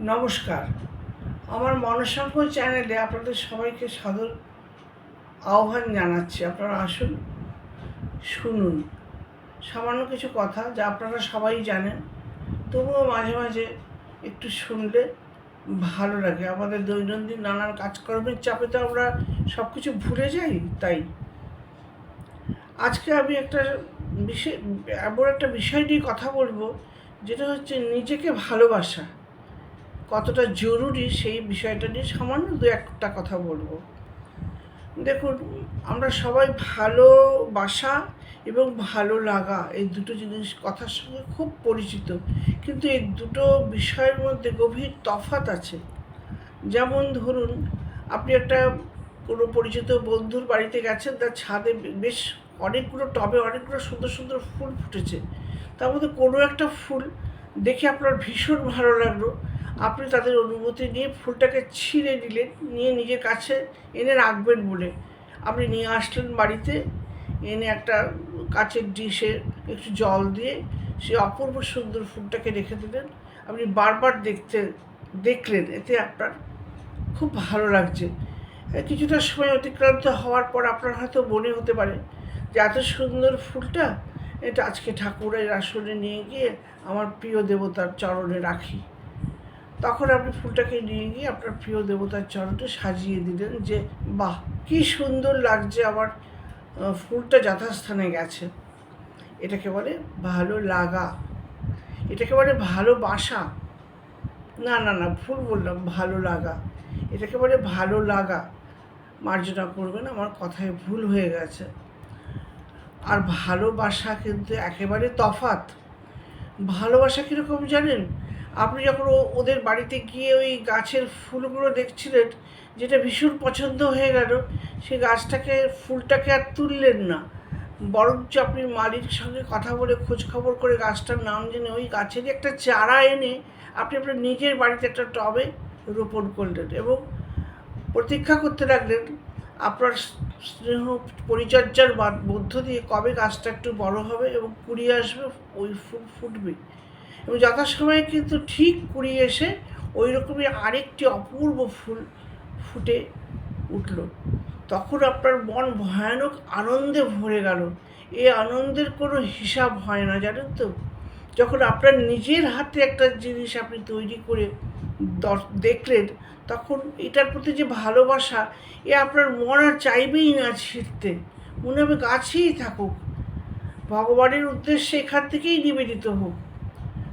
নমস্কার। আমার মনসংখ চ্যানেলে আপনাদের সবাইকে সাদর আহ্বান জানাচ্ছি। আপনারা আসুন, শুনুন। সামান্য কিছু কথা যা আপনারা সবাই জানেন, তবুও মাঝে মাঝে একটু শুনলে ভালো লাগে। আমাদের দৈনন্দিন নানান কাজকর্মের চাপে তো আমরা সব কিছু ভুলে যাই, তাই। আজকে আমি একটা বিষয়, এমন একটা বিষয় নিয়ে কথা বলব, যেটা হচ্ছে নিজেকে ভালোবাসা। কতটা জরুরি সেই বিষয়টা নিয়ে সামান্য দু একটা কথা বলব। দেখুন, আমরা সবাই ভালোবাসা এবং ভালো লাগা এই দুটো জিনিস কথার সঙ্গে খুব পরিচিত। কিন্তু এই দুটো বিষয়ের মধ্যে গভীর তফাত আছে। যেমন ধরুন, আপনি একটা কোনো পরিচিত বন্ধুর বাড়িতে গেছেন, তার ছাদে বেশ অনেকগুলো টবে অনেকগুলো সুন্দর সুন্দর ফুল ফুটেছে। তার মধ্যে কোনো একটা ফুল দেখে আপনার ভীষণ ভালো লাগল। আপনি তাদের অনুমতি নিয়ে ফুলটাকে ছিঁড়ে নিলেন, নিয়ে নিজের কাছে এনে রাখবেন বলে। আপনি নিয়ে আসলেন বাড়িতে, এনে একটা কাচের ডিশে একটু জল দিয়ে সে অপূর্ব সুন্দর ফুলটাকে রেখে দিলেন। আপনি বারবার দেখতে, দেখলেন, এতে আপনার খুব ভালো লাগছে। কিছুটা সময় অতিক্রান্ত হওয়ার পর আপনার হয়তো মনে হতে পারে যে এত সুন্দর ফুলটা এটা আজকে ঠাকুরের আসনে নিয়ে গিয়ে আমার প্রিয় দেবতার চরণে রাখি। তখন আপনি ফুলটাকে নিয়ে গিয়ে আপনার প্রিয় দেবতার চরণে সাজিয়ে দিলেন যে, বাহ, কি সুন্দর লাগছে আমার ফুলটা যথাস্থানে গেছে। এটাকে বলে ভালো লাগা। এটাকে বলে ভালোবাসা না না না, ভুল বললাম, ভালো লাগা। এটাকে বলে ভালো লাগা। মার্জনা করবেন, আমার কথায় ভুল হয়ে গেছে। আর ভালোবাসা কিন্তু একেবারে তফাত ভালোবাসা কীরকম জানেন? আপনি যখন ওদের বাড়িতে গিয়ে ওই গাছের ফুলগুলো দেখছিলেন, যেটা ভীষণ পছন্দ হয়ে গেল সেই গাছটাকে, ফুলটাকে আর তুললেন না। বরঞ্চ আপনি মালির সঙ্গে কথা বলে খোঁজ খবর করে গাছটার নাম জেনে ওই গাছেরই একটা চারা এনে আপনি আপনার নিজের বাড়িতে একটা টবে রোপণ করলেন এবং প্রতীক্ষা করতে লাগলেন আপনার স্নেহ পরিচর্যার মধ্য দিয়ে কবে গাছটা একটু বড় হবে এবং কুড়িয়ে আসবে, ওই ফুল ফুটবে। এবং যথাসময়ে কিন্তু ঠিক কুড়িয়ে এসে ওই রকমই আরেকটি অপূর্ব ফুল ফুটে উঠল। তখন আপনার মন ভয়ানক আনন্দে ভরে গেল। এ আনন্দের কোনো হিসাব হয় না, জানেন তো? যখন আপনার নিজের হাতে একটা জিনিস আপনি তৈরি করে দেখলেন, তখন এটার প্রতি যে ভালোবাসা, এ আপনার মন আর চাইবেই না ছিঁড়তে। মনে হবে গাছেই থাকুক। ভগবানের উদ্দেশ্যে এখান থেকেই নিবেদিত হোক।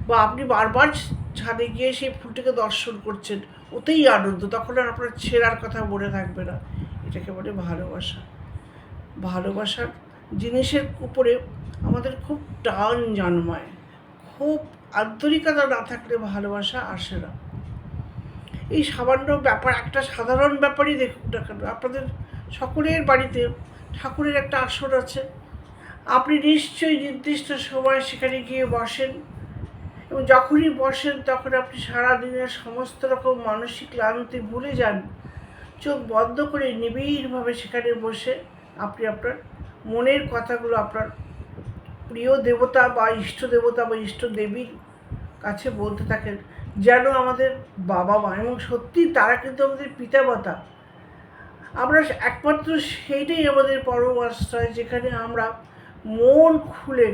বা আপনি বারবার ছাদে গিয়ে সেই ফুলটাকে দর্শন করছেন, ওতেই আনন্দ। তখন আর আপনার ছেঁড়ার কথা মনে থাকবে না। এটাকে বলে ভালোবাসা। ভালোবাসার জিনিসের উপরে আমাদের খুব টান জন্মায়। খুব আন্তরিকতা না থাকলে ভালোবাসা আসে না। এই সামান্য ব্যাপার, একটা সাধারণ ব্যাপারই দেখুন না কেন, আপনাদের সকলের বাড়িতে ঠাকুরের একটা আসন আছে। আপনি নিশ্চয়ই নির্দিষ্ট সময় সেখানে গিয়ে বসেন। এবং যখনই বসেন, তখন আপনি সারা দিনের সমস্ত রকম মানসিক ক্লান্তি ভুলে যান। চোখ বন্ধ করে নিবিড়ভাবে সেখানে বসে আপনি আপনার মনের কথাগুলো আপনার প্রিয় দেবতা বা ইষ্ট দেবতা বা ইষ্ট দেবীর কাছে বলতে থাকেন, যেন আমাদের বাবা মা এবং সত্যি তারা কিন্তু আমাদের পিতামাতা। আমরা একমাত্র সেইটাই আমাদের পরম আশ্রয়, যেখানে আমরা মন খুলে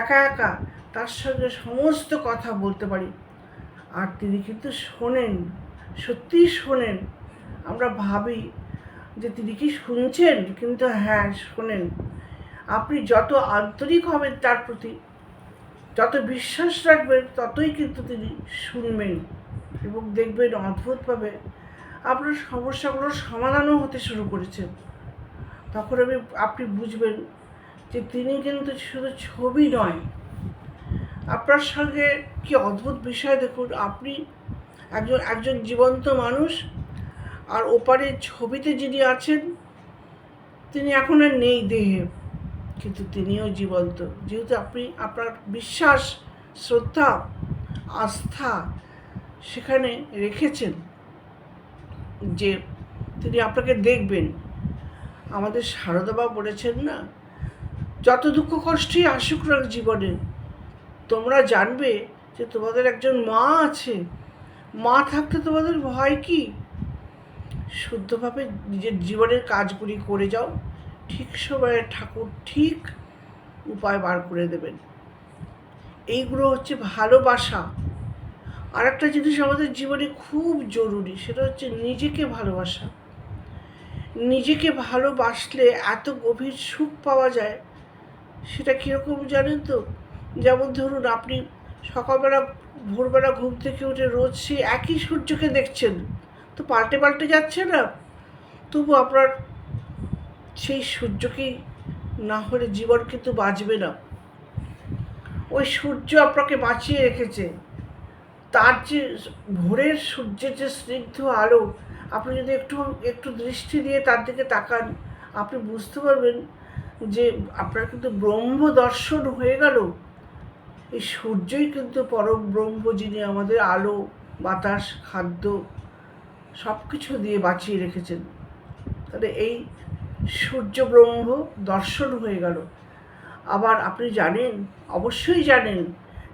একা একা তার সঙ্গে সমস্ত কথা বলতে পারি। আর তিনি কিন্তু শোনেন, সত্যিই শোনেন। আমরা ভাবি যে তিনি কি শুনছেন? কিন্তু হ্যাঁ শোনেন। আপনি যত আন্তরিক হবেন তার প্রতি, যত বিশ্বাস রাখবেন, ততই কিন্তু তিনি শুনবেন এবং দেখবেন অদ্ভুতভাবে আপনার সমস্যাগুলোর সমাধানও হতে শুরু করেছে। তখন আমি, আপনি বুঝবেন যে তিনি কিন্তু শুধু ছবি নয় আপনার সঙ্গে কি অদ্ভুত বিষয়? দেখুন, আপনি একজন একজন জীবন্ত মানুষ, আর ওপারে ছবিতে যিনি আছেন, তিনি এখন আর নেই দেহে, কিন্তু তিনিও জীবন্ত। যেহেতু আপনি, আপনার বিশ্বাস, শ্রদ্ধা, আস্থা সেখানে রেখেছেন যে তিনি আপনাকে দেখবেন। আমাদের সারদাবা বলেছেন না যত দুঃখ কষ্টই আসুক না জীবনে তোমরা জানবে যে তোমাদের একজন মা আছে। মা থাকতে তোমাদের ভয় কি? শুদ্ধভাবে নিজের জীবনের কাজগুলি করে যাও। ঠিক সময়ে ঠাকুর ঠিক উপায় বার করে দেবেন। এইগুলো হচ্ছে ভালোবাসা। আর একটা জিনিস আমাদের জীবনে খুব জরুরি, সেটা হচ্ছে নিজেকে ভালোবাসা। নিজেকে ভালোবাসলে এত গভীর সুখ পাওয়া যায়, সেটা কীরকম জানেন তো? যেমন ধরুন আপনি সকালবেলা, ভোরবেলা ঘুম থেকে উঠে রোজ সেই একই সূর্যকে দেখছেন, তো পাল্টে পাল্টে যাচ্ছে না? তবু আপনার সেই সূর্যকেই না হলে জীবন কিন্তু বাঁচবে না। ওই সূর্য আপনাকে বাঁচিয়ে রেখেছে। তার যে ভোরের সূর্যের যে স্নিগ্ধ আলো, আপনি যদি একটু একটু দৃষ্টি দিয়ে তার দিকে তাকান, আপনি বুঝতে পারবেন যে আপনার কিন্তু ব্রহ্ম দর্শন হয়ে গেল। এই সূর্যই কিন্তু পরম ব্রহ্ম যিনি আমাদের আলো, বাতাস, খাদ্য সব কিছু দিয়ে বাঁচিয়ে রেখেছেন। তাহলে এই সূর্য ব্রহ্ম দর্শন হয়ে গেল। আবার আপনি জানেন, অবশ্যই জানেন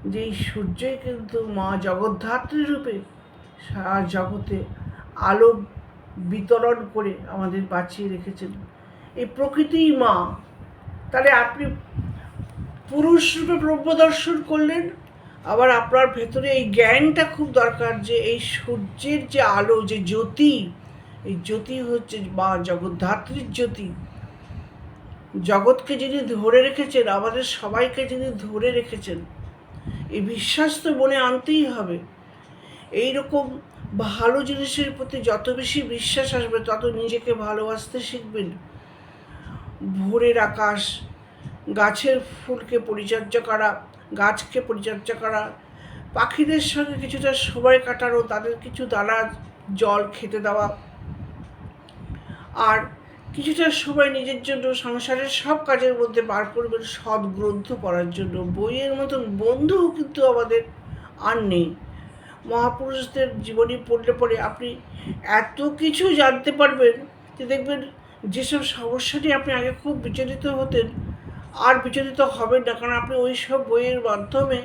যে এই সূর্যই কিন্তু মা জগদ্ধাত্রী রূপে সারা জগতে আলো বিতরণ করে আমাদের বাঁচিয়ে রেখেছেন। এই প্রকৃতিই মা। তাহলে আপনি পুরুষ রূপে ব্রহ্ম দর্শন করলেন। আবার আপনার ভেতরে এই জ্ঞানটা খুব দরকার যে এই সূর্যের যে আলো, যে জ্যোতি, এই জ্যোতি হচ্ছে মা জগদ্ধাত্রীর জ্যোতি। জগৎকে যিনি ধরে রেখেছেন, আমাদের সবাইকে যিনি ধরে রেখেছেন, এই বিশ্বাস তো মনে আনতেই হবে। এই রকম ভালো জিনিসের প্রতি যত বেশি বিশ্বাস আসবে, তত নিজেকে ভালোবাসতে শিখবেন। ভোরের আকাশ গাছের ফুলকে পরিচর্যা করা, গাছকে পরিচর্যা করা। পাখিদের সঙ্গে কিছুটা সময় কাটানো, তাদের কিছু দানা, জল খেতে দেওয়া। আর কিছুটা সময় নিজের জন্য সংসারের সব কাজের মধ্যে বার করবেন সৎ গ্রন্থ পড়ার জন্য। বইয়ের মতন বন্ধুও কিন্তু আমাদের আর নেই। মহাপুরুষদের জীবনী পড়লে পরে আপনি এত কিছু জানতে পারবেন যে দেখবেন যেসব সমস্যা নিয়ে আপনি আগে খুব বিচলিত হতেন আর বিচলিত হবেন না, কারণ আপনি ওই সব বইয়ের মাধ্যমে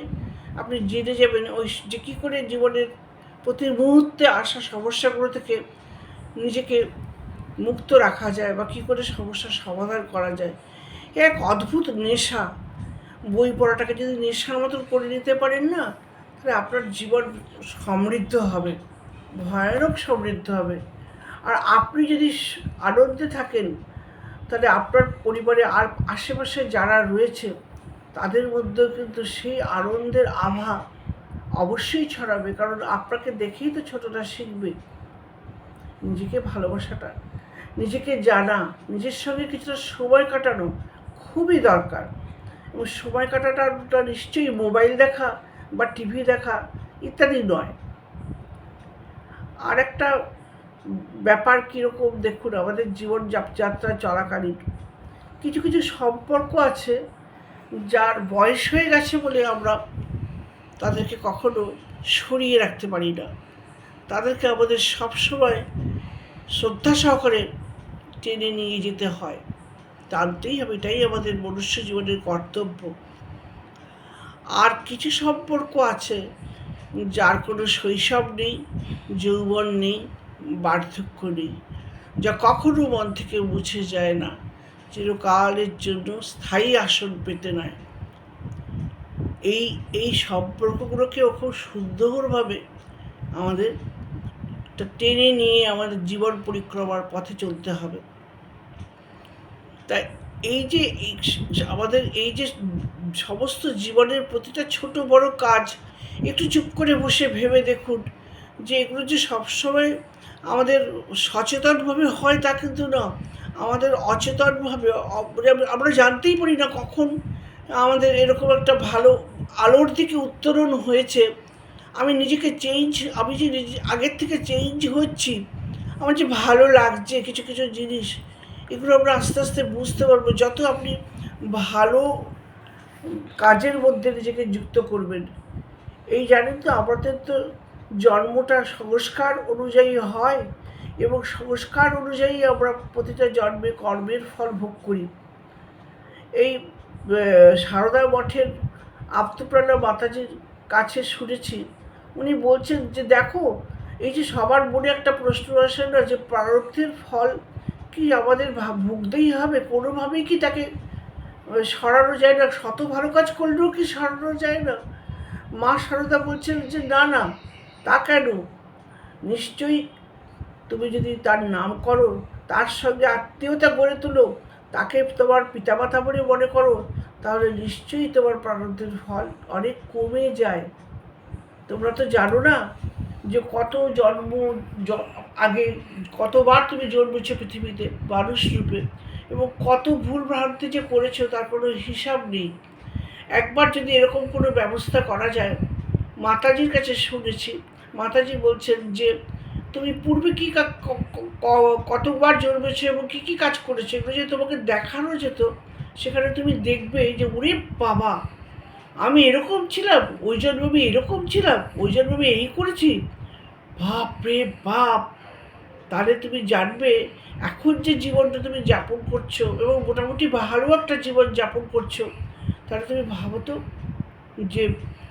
আপনি জেনে যাবেন ওই যে কী করে জীবনের প্রতি মুহূর্তে আসা সমস্যাগুলো থেকে নিজেকে মুক্ত রাখা যায় বা কী করে সমস্যার সমাধান করা যায়। এক অদ্ভুত নেশা। বই পড়াটাকে যদি নেশার মতন করে নিতে পারেন না, তাহলে আপনার জীবন সমৃদ্ধ হবে, ভয়ানক সমৃদ্ধ হবে। আর আপনি যদি আনন্দে থাকেন তাহলে আপনার পরিবারে আর আশেপাশে যারা রয়েছে, তাদের মধ্যেও কিন্তু সেই আনন্দের আভা অবশ্যই ছড়াবে। কারণ আপনাকে দেখেই তো ছোটটা শিখবে নিজেকে ভালোবাসাটা। নিজেকে জানা, নিজের সঙ্গে কিছুটা সময় কাটানো খুবই দরকার। এবং সময় কাটাটা নিশ্চয়ই মোবাইল দেখা বা টিভি দেখা ইত্যাদি নয়। আর একটা ব্যাপার কীরকম দেখুন, আমাদের জীবন যাত্রা চলাকালীন। কিছু কিছু সম্পর্ক আছে যার বয়স হয়ে গেছে বলে আমরা তাদেরকে কখনো সরিয়ে রাখতে পারি না। তাদেরকে আমাদের সবসময় শ্রদ্ধা সহকারে টেনে নিয়ে যেতে হয়। টানতেই হবে, এটাই আমাদের মনুষ্য জীবনের কর্তব্য। আর কিছু সম্পর্ক আছে যার কোনো শৈশব নেই, যৌবন নেই বার্ধক্য নেই, যা কখনো মন থেকে মুছে যায় না, চিরকালের জন্য স্থায়ী আসন পেতে নয়। এই এই সম্পর্কগুলোকেও খুব সুন্দরভাবে আমাদের টেনে নিয়ে আমাদের জীবন পরিক্রমার পথে চলতে হবে। তাই এই যে আমাদের এই যে সমস্ত জীবনের প্রতিটা ছোট বড় কাজ, একটু চুপ করে বসে ভেবে দেখুন যে এগুলো যে সবসময় আমাদের সচেতনভাবে হয় তা কিন্তু না। আমাদের অচেতনভাবে আমরা জানতেই পারি না কখন আমাদের এরকম একটা ভালো আলোর দিকে উত্তরণ হয়েছে। আমি নিজেকে চেঞ্জ আমি যে নিজে, আগের থেকে চেঞ্জ হচ্ছি, আমার যে ভালো লাগছে, কিছু কিছু জিনিস, এগুলো আমরা আস্তে আস্তে বুঝতে পারব। যত আপনি ভালো কাজের মধ্যে নিজেকে যুক্ত করবেন, এই জানেন তো আমাদের তো জন্মটা সংস্কার অনুযায়ী হয় এবং সংস্কার অনুযায়ী আমরা প্রতিটা জন্মে কর্মের ফল ভোগ করি। এই সারদা মঠের আপ্তপ্রাণা মাতাজির কাছে শুনেছি। উনি বলছেন যে, দেখো, এই যে সবার মনে একটা প্রশ্ন আসে না যে, প্রারব্ধের ফল কি আমাদের ভুগতেই হবে? কোনোভাবেই কি তাকে সরানো যায় না? শত ভালো কাজ করলেও কি সরানো যায় না? মা সারদা বলছেন যে, না না তা কেন? নিশ্চয়ই তুমি যদি তার নাম করো, তার সঙ্গে আত্মীয়তা গড়ে তোলো, তাকে তোমার পিতামাতা বলে মনে করো, তাহলে নিশ্চয়ই তোমার প্রারব্ধের ফল অনেক কমে যায়। তোমরা তো জানো না যে কত জন্ম আগে কতবার তুমি জন্মেছো পৃথিবীতে মানুষ রূপে এবং কত ভুল ভ্রান্তি যে করেছ তার কোনো হিসাব নেই। একবার যদি এরকম কোনো ব্যবস্থা করা যায় মাতাজির কাছে শুনেছি। মাতাজি বলছেন যে, তুমি পূর্বে কী কতবার জন্মেছো এবং কী কী কাজ করেছ? এগুলো যদি তোমাকে দেখানো যেত, সেখানে তুমি দেখবে যে, ওরে বাবা, আমি এরকম ছিলাম, ওই জন্ম এরকম ছিলাম, ওই জন্ম এই করেছি। বাপ রে বাপ! তাহলে তুমি জানবে, এখন যে জীবনটা তুমি যাপন করছ এবং মোটামুটি ভালো একটা জীবন যাপন করছ, তাহলে তুমি ভাবো তো যে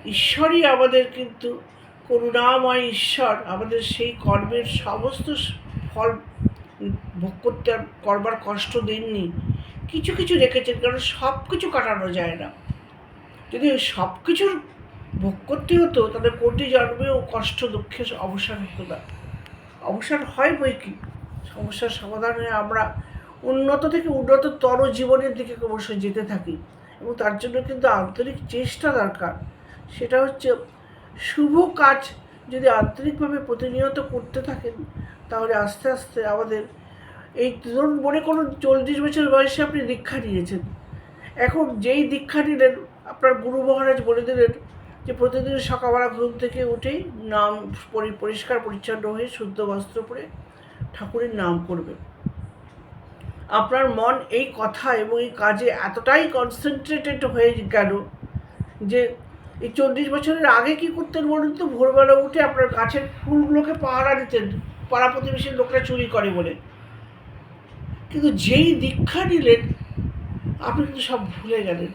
ঈশ্বরই আমাদের কিন্তু করুণাময় ঈশ্বর, আমাদের সেই কর্মের সমস্ত ফল ভোগ করতে করবার কষ্ট দেননি। কিছু কিছু রেখেছেন, কারণ সব কিছু কাটানো যায় না। যদি সব কিছুর ভোগ করতে হতো, তাহলে কোটি জন্মেও কষ্ট দুঃখের অবসান হতো না। অবসান হয় বই কি? সমস্যার সমাধানে আমরা উন্নত থেকে উন্নততর জীবনের দিকে ক্রমশ যেতে থাকি এবং তার জন্য কিন্তু আন্তরিক চেষ্টা দরকার। সেটা হচ্ছে শুভ কাজ যদি আন্তরিকভাবে প্রতিনিয়ত করতে থাকেন, তাহলে আস্তে আস্তে আমাদের এই ধরুন মনে করুন চল্লিশ বছর বয়সে আপনি দীক্ষা নিয়েছেন। এখন যেই দীক্ষা নিলেন, আপনার গুরু মহারাজ বলে দিলেন যে প্রতিদিন সকালবেলা ঘুম থেকে উঠেই নাম পরি, পরিষ্কার পরিচ্ছন্ন হয়ে শুদ্ধ বস্ত্র পরে ঠাকুরের নাম করবে আপনার মন এই কথা এবং এই কাজে এতটাই কনসেন্ট্রেটেড হয়ে গেল যে এই চল্লিশ বছরের আগে কি করতেন বলুন তো? ভোরবেলা উঠে আপনার গাছের ফুলগুলোকে পাহারা দিতেন, পাড়া প্রতিবেশীর লোকরা চুরি করে বলে। কিন্তু যেই দীক্ষা নিলেন, আপনি কিন্তু সব ভুলে গেলেন।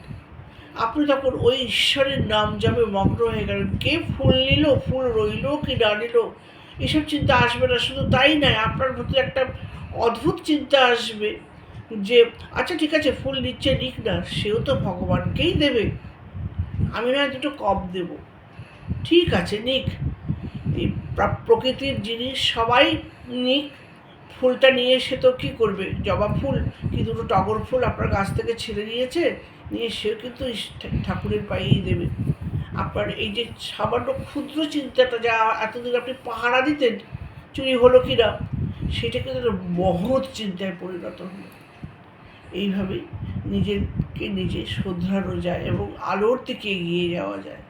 আপনি তখন ওই ঈশ্বরের নাম যাবে মগ্ন হয়ে গেলেন। কে ফুল নিল, ফুল রইল কি না নিল? এসব চিন্তা আসবে না, শুধু তাই নয়, আপনার ভিতরে একটা অদ্ভুত চিন্তা আসবে যে আচ্ছা ঠিক আছে, ফুল নিচ্ছে, নিক না, সেও তো ভগবানকেই দেবে। আমি না দুটো কপ দেব। ঠিক আছে, নিক। এই প্রকৃতির জিনিস সবাই নিক। ফুলটা নিয়ে এসে তো কী করবে? জবা ফুল কি দুটো টগর ফুল আপনার গাছ থেকে ছিঁড়ে নিয়েছে নিয়ে সেও কিন্তু ঠাকুরের পায়েই দেবে। আপনার এই যে সামান্য ক্ষুদ্র চিন্তাটা যা এতদিন আপনি পাহারা দিতেন, চুরি হলো কি না সেটা কিন্তু মহৎ চিন্তায় পরিণত হলো। এইভাবেই নিজেকে নিজে শোধরানো যায় এবং আলোর দিকে এগিয়ে যাওয়া যায়।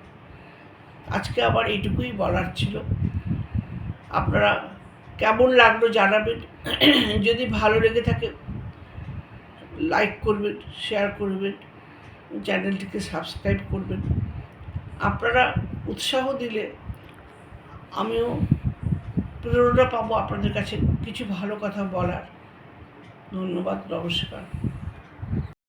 আজকে আবার এটুকুই বলার ছিল। আপনারা কেমন লাগল জানাবেন। যদি ভালো লেগে থাকে লাইক করবেন শেয়ার করবেন, চ্যানেলটিকে সাবস্ক্রাইব করবেন। আপনারা উৎসাহ দিলে আমিও প্রেরণা পাবো আপনাদের কাছে কিছু ভালো কথা বলার। ধন্যবাদ, নমস্কার।